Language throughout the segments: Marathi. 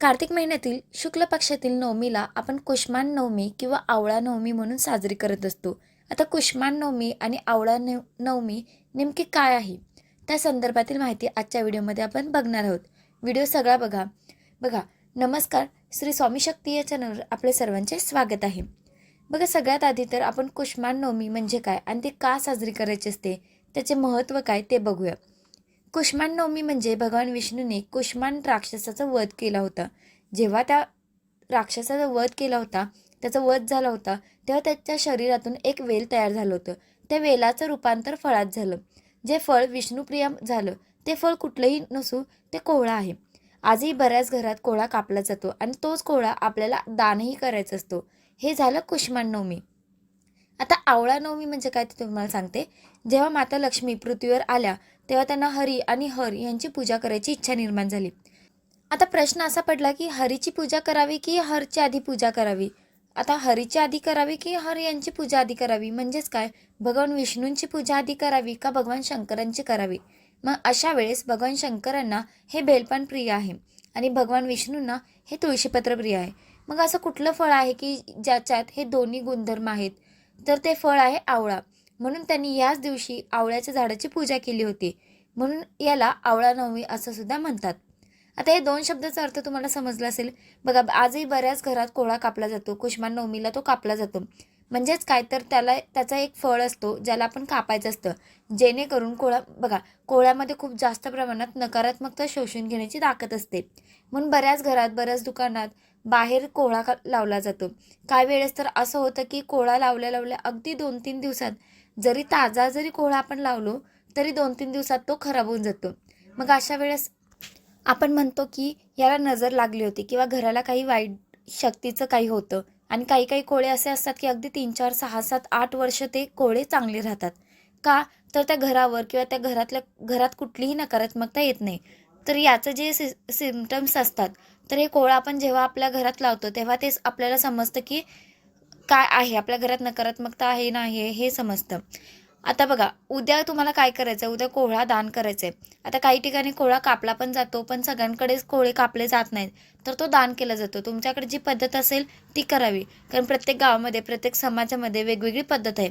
कार्तिक महिन्यातील शुक्ल पक्षातील नवमीला आपण कुष्मान नवमी किंवा आवळा नवमी म्हणून साजरी करत असतो. आता कुष्मान नवमी आणि आवळा नव नवमी नेमकी काय आहे? त्या संदर्भातील माहिती आजच्या व्हिडिओमध्ये आपण बघणार आहोत. व्हिडिओ सगळा बघा. बघा नमस्कार. श्री स्वामी शक्ती या चॅनलवर आपले सर्वांचे स्वागत आहे. बघा सगळ्यात आधी तर आपण कुष्मान नवमी म्हणजे काय आणि ती का साजरी करायची असते? त्याचे महत्त्व काय ते बघूया. कुष्मान नवमी म्हणजे भगवान विष्णूने कुष्मान राक्षसाचा वध केला होता. जेव्हा त्या राक्षसाचा वध केला होता त्याचा वध झाला होता तेव्हा त्याच्या शरीरातून एक वेल तयार झालं होतं. त्या वेलाचं रूपांतर फळात झालं. जे फळ विष्णुप्रिय झालं ते फळ कुठलंही नसू ते कोहळा आहे. आजही बऱ्याच घरात कोहळा कापला जातो आणि तोच कोहळा आपल्याला दानही करायचा असतो. हे झालं कुष्मान नवमी. आता आवळा नवमी म्हणजे काय ते तुम्हाला सांगते. जेव्हा माता लक्ष्मी पृथ्वीवर आल्या तेव्हा त्यांना हरी आणि हर यांची पूजा करायची इच्छा निर्माण झाली. आता प्रश्न असा पडला की हरीची पूजा करावी की हरची आधी पूजा करावी? आता हरीची आधी करावी की हर यांची पूजा आधी करावी? म्हणजेच काय? भगवान विष्णूंची पूजा आधी करावी का भगवान शंकरांची करावी? मग अशा वेळेस भगवान शंकरांना हे बेलपान प्रिय आहे आणि भगवान विष्णूंना हे तुळशीपत्र प्रिय आहे. मग असं कुठलं फळ आहे की ज्याच्यात हे दोन्ही गुणधर्म आहेत? तर ते फळ आहे आवळा. म्हणून त्यांनी याच दिवशी आवळ्याच्या झाडाची पूजा केली होती. म्हणून याला आवळा नवमी असं सुद्धा म्हणतात. आता हे दोन शब्दाचा अर्थ तुम्हाला समजला असेल. बघा आजही बऱ्याच घरात कोळा कापला जातो. कुष्मान नवमीला तो कापला जातो. म्हणजेच काय? तर त्याला त्याचा एक फळ असतो ज्याला आपण कापायचं असतं. जेणेकरून कोळा बघा कोळ्यामध्ये खूप जास्त प्रमाणात नकारात्मकता शोषून घेण्याची ताकद असते. म्हणून बऱ्याच घरात बऱ्याच दुकानात बाहेर कोळा का लावला जातो. काही वेळेस तर असं होतं की कोळा लावल्या लावल्या अगदी दोन तीन दिवसात जरी ताजा जरी कोळा आपण लावलो तरी दोन तीन दिवसात तो खराब होऊन जातो. मग अशा वेळेस आपण म्हणतो की याला नजर लागली होती किंवा घराला काही वाईट शक्तीचं काही होतं. आणि काही काही कोळे असे असतात की अगदी तीन चार सहा सात आठ वर्ष ते कोळे चांगले राहतात. का? तर त्या घरावर किंवा त्या घरातल्या घरात कुठलीही नकारात्मकता येत नाही. तर याचं जे सि सिमटम्स असतात तर हे कोळं आपण जेव्हा आपल्या घरात लावतो तेव्हा तेच आपल्याला समजतं की काय आहे? आपल्या घरात नकारात्मकता आहे नाही हे समजतं. आता बघा उद्या तुम्हाला काय करायचं आहे उद्या कोहळा दान करायचं आहे आता काही ठिकाणी कोहळा कापला पण जातो पण सगळ्यांकडेच कोळे कापले जात नाहीत. तर तो दान केला जातो. तुमच्याकडे जी पद्धत असेल ती करावी. कारण प्रत्येक गावामध्ये प्रत्येक समाजामध्ये वेगवेगळी पद्धत आहे.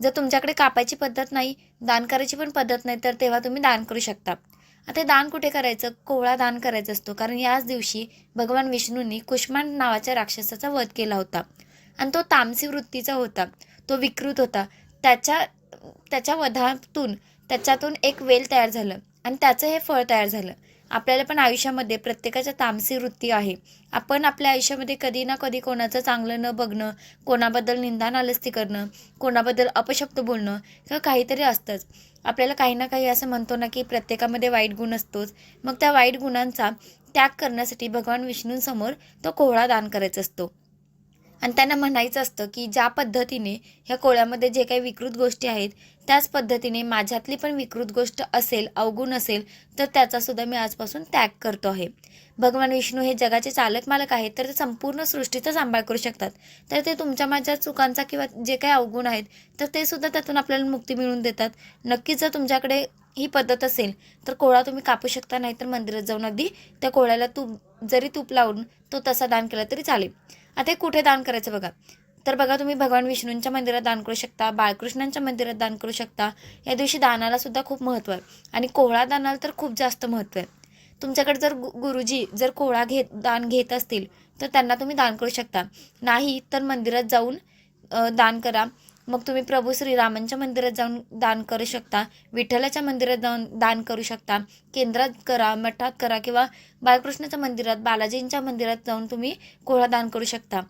जर तुमच्याकडे कापायची पद्धत नाही दान करायची पण पद्धत नाही तर तेव्हा तुम्ही दान करू शकता. आता दान कुठे करायचं? कोहळा दान करायचं असतो. कारण याच दिवशी भगवान विष्णूंनी कुष्माण नावाच्या राक्षसाचा वध केला होता. आणि तो तामसी वृत्तीचा होता. तो विकृत होता. त्याच्या त्याच्या वधातून त्याच्यातून एक वेल तयार झालं आणि त्याचं हे फळ तयार झालं. आपल्याला पण आयुष्यामध्ये प्रत्येकाच्या तामसी वृत्ती आहे. आपण आपल्या आयुष्यामध्ये कधी ना कधी कोणाचं चांगलं न बघणं कोणाबद्दल निंदा नालस्ती करणं कोणाबद्दल अपशब्द बोलणं किंवा काहीतरी असतंच. आपल्याला काही ना काही असं म्हणतो ना की प्रत्येकामध्ये वाईट गुण असतोच. मग त्या वाईट गुणांचा त्याग करण्यासाठी भगवान विष्णूंसमोर तो कोहळा दान करायचा असतो. आणि त्यांना म्हणायचं असतं की ज्या पद्धतीने ह्या कोळ्यामध्ये जे काही विकृत गोष्टी आहेत त्याच पद्धतीने माझ्यातली पण विकृत गोष्ट असेल अवगुण असेल तर त्याचासुद्धा मी आजपासून त्याग करतो आहे. भगवान विष्णू हे जगाचे चालक मालक आहेत तर ते संपूर्ण सृष्टीचा सांभाळ करू शकतात. तर ते तुमच्या माझ्या चुकांचा किंवा जे काही अवगुण आहेत तर ते सुद्धा त्यातून आपल्याला मुक्ती मिळवून देतात. नक्कीच जर तुमच्याकडे ही पद्धत असेल तर कोळा तुम्ही कापू शकता नाही तर मंदिरात जाऊन अगदी त्या कोळ्याला तूप जरी तूप लावून तो तसा दान केला तरी चालेल. आता हे कुठे दान करायचं बघा. तर बघा तुम्ही भगवान विष्णूंच्या मंदिरात दान करू शकता बाळकृष्णांच्या मंदिरात दान करू शकता. या दिवशी दानाला सुद्धा खूप महत्त्व आहे. आणि कोहळा दानाला तर खूप जास्त महत्त्व आहे. तुमच्याकडे जर गु गुरुजी जर कोहळा घेत दान घेत असतील तर त्यांना तुम्ही दान करू शकता. नाही तर मंदिरात जाऊन दान करा. मग तुम्ही प्रभू श्रीरामांच्या मंदिरात जाऊन दान करू शकता विठ्ठलाच्या मंदिरात जाऊन दान करू शकता केंद्रात करा मठात करा किंवा बाळकृष्णाच्या मंदिरात बालाजींच्या मंदिरात जाऊन तुम्ही कोहळा दान करू शकता.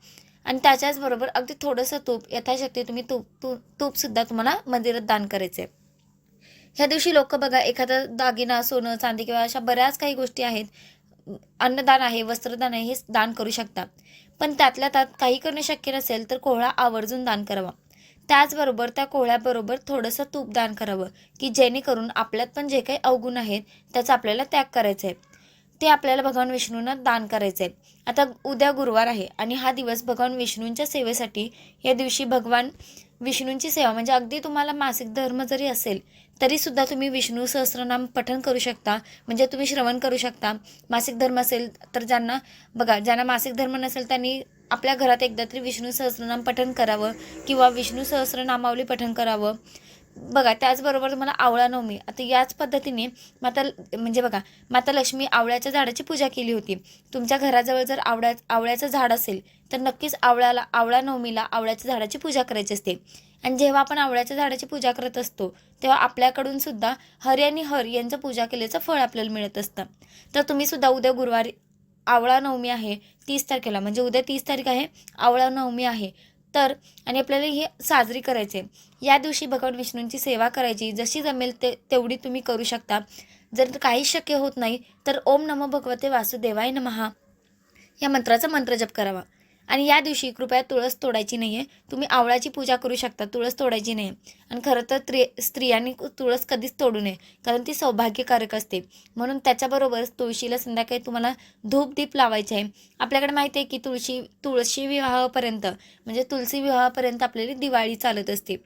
आणि त्याच्याचबरोबर अगदी थोडंसं तूप यथाशक्ती तुम्ही तूप तू तूपसुद्धा तुम्हाला मंदिरात दान करायचं आहे ह्या दिवशी लोक बघा एखादा दागिना सोनं चांदी किंवा अशा बऱ्याच काही गोष्टी आहेत. अन्नदान आहे वस्त्रदान आहे हे दान करू शकता. पण त्यातल्या त्यात काही करणं शक्य नसेल तर कोहळा आवर्जून दान करावा. त्याचबरोबर त्या कोहळ्याबरोबर थोडंसं तूप दान करावं की जेणेकरून आपल्यात पण जे काही अवगुण आहेत त्याचा आपल्याला त्याग करायचा आहे. ते आपल्याला भगवान विष्णूंना दान करायचं आहे आता उद्या गुरुवार आहे आणि हा दिवस भगवान विष्णूंच्या सेवेसाठी या दिवशी भगवान विष्णूंची सेवा म्हणजे अगदी तुम्हाला मासिक धर्म जरी असेल तरीसुद्धा तुम्ही विष्णू सहस्रनाम पठन करू शकता. म्हणजे तुम्ही श्रवण करू शकता. मासिक धर्म असेल तर ज्यांना बघा ज्यांना मासिक धर्म नसेल त्यांनी आपल्या घरात एकदा तरी विष्णू सहस्रनाम पठण करावं किंवा विष्णू सहस्रनामावली पठण करावं. बघा त्याचबरोबर तुम्हाला आवळा नवमी. आता याच पद्धतीने माता म्हणजे बघा माता लक्ष्मी आवळ्याच्या झाडाची पूजा केली होती. तुमच्या घराजवळ जर आवळ्या आवळ्याचं झाड असेल तर नक्कीच आवळ्याला आवळा नवमीला आवळ्याच्या झाडाची पूजा करायची असते. आणि जेव्हा आपण आवळ्याच्या झाडाची पूजा करत असतो तेव्हा आपल्याकडून सुद्धा हरी आणि हर यांचं पूजा केल्याचं फळ आपल्याला मिळत असतं. तर तुम्ही सुद्धा उद्या गुरुवारी आवळा नवमी आहे तीस तारखेला. म्हणजे उद्या तीस तारीख आहे आवळा नवमी आहे. तर आणि आपल्याला हे साजरी करायचे या दिवशी भगवान विष्णूंची सेवा करायची. जशी जमेल ते तेवढी तुम्ही करू शकता. जर काही शक्य होत नाही तर ओम नमो भगवते वासुदेवाय नमहा. या मंत्राचा मंत्रजप करावा. आणि या दिवशी कृपया तुळस तोडायची नाही आहे तुम्ही आवळाची पूजा करू शकता तुळस तोडायची नाही आणि खरं तर त्रि स्त्रियांनी तुळस कधीच तोडू नये कारण ती सौभाग्यकारक असते. म्हणून त्याच्याबरोबर तुळशीला संध्याकाळी तुम्हाला धूप दीप लावायचे आहे. आपल्याकडे माहिती आहे की तुळशी तुळशी विवाहापर्यंत म्हणजे तुळशी विवाहापर्यंत आपल्याला दिवाळी चालत असते.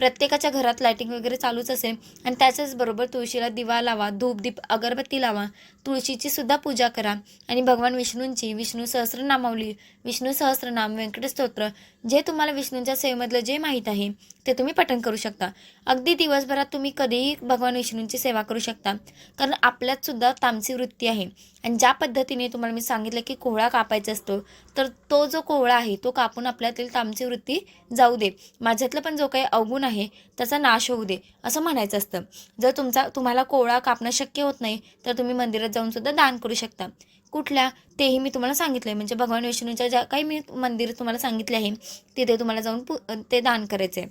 प्रत्येकाच्या घरात लायटिंग वगैरे चालूच असेल आणि त्याच्याचबरोबर तुळशीला दिवा लावा धूप दीप अगरबत्ती लावा. तुळशीची सुद्धा पूजा करा. आणि भगवान विष्णूंची विष्णू सहस्रनामावली विष्णू सहस्रनाम व्यंकटस्तोत्र जे तुम्हाला विष्णूंच्या सेवेमधलं जे माहीत आहे ते तुम्ही पठण करू शकता. अगदी दिवसभरात तुम्ही कधीही भगवान विष्णूंची सेवा करू शकता कारण आपल्यात सुद्धा तामसी वृत्ती आहे. आणि ज्या पद्धतीने तुम्हाला मी सांगितलं की कोहळा कापायचा असतो तर तो जो कोहळा आहे तो कापून आपल्यातील तामसी वृत्ती जाऊ दे. माझ्यातलं पण जो काही अवगुण आहे त्याचा नाश होऊ दे असं म्हणायचं असतं. जर तुमचा तुम्हाला कोहळा कापणं शक्य होत नाही तर तुम्ही मंदिरात जाऊन सुद्धा दान करू शकता. कुठल्या तेही मी तुम्हाला सांगितलं आहे म्हणजे भगवान विष्णूच्या ज्या काही मी मंदिर तुम्हाला सांगितले आहे तिथे तुम्हाला जाऊन पू ते दान करायचे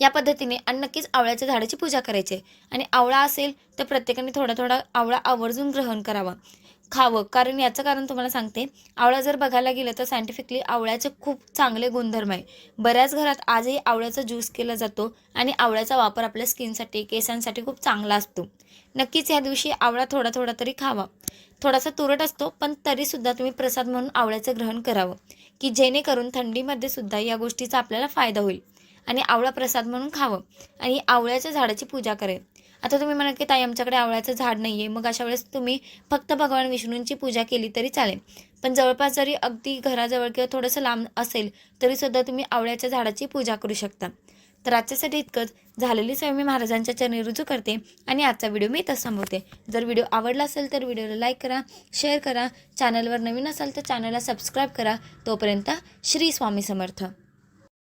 या पद्धतीने आणि नक्कीच आवळ्याच्या झाडाची पूजा करायची आणि आवळा असेल तर प्रत्येकाने थोडा थोडा आवळा आवर्जून ग्रहण करावा. खावं. कारण याचं कारण तुम्हाला सांगते. आवळा जर बघायला गेलं तर सायंटिफिकली आवळ्याचे खूप चांगले गुणधर्म आहे. बऱ्याच घरात आजही आवळ्याचा ज्यूस केला जातो आणि आवळ्याचा वापर आपल्या स्किनसाठी केसांसाठी खूप चांगला असतो. नक्कीच या दिवशी आवळा थोडा थोडा तरी खावा. थोडासा तुरट असतो पण तरीसुद्धा तुम्ही प्रसाद म्हणून आवळ्याचं ग्रहण करावं. की जेणेकरून थंडीमध्ये सुद्धा या गोष्टीचा आपल्याला फायदा होईल. आणि आवळा प्रसाद म्हणून खावं. आणि आवळ्याच्या झाडाची पूजा करेल. आता तुम्ही म्हणाल की ताई आमच्याकडे आवळ्याचं झाड नाही आहे मग अशा वेळेस तुम्ही फक्त भगवान विष्णूंची पूजा केली तरी चालेल. पण जवळपास जरी अगदी घराजवळ किंवा थोडंसं लांब असेल तरीसुद्धा तुम्ही आवळ्याच्या झाडाची पूजा करू शकता. तर आजच्यासाठी इतकंच. झालेली सवय मी महाराजांच्या चरणी रुजू करते आणि आजचा व्हिडिओ मी इथंच थांबवते. जर व्हिडिओ आवडला असेल तर व्हिडिओला लाईक करा शेअर करा. चॅनलवर नवीन असाल तर चॅनलला सबस्क्राईब करा. तोपर्यंत श्री स्वामी समर्थ.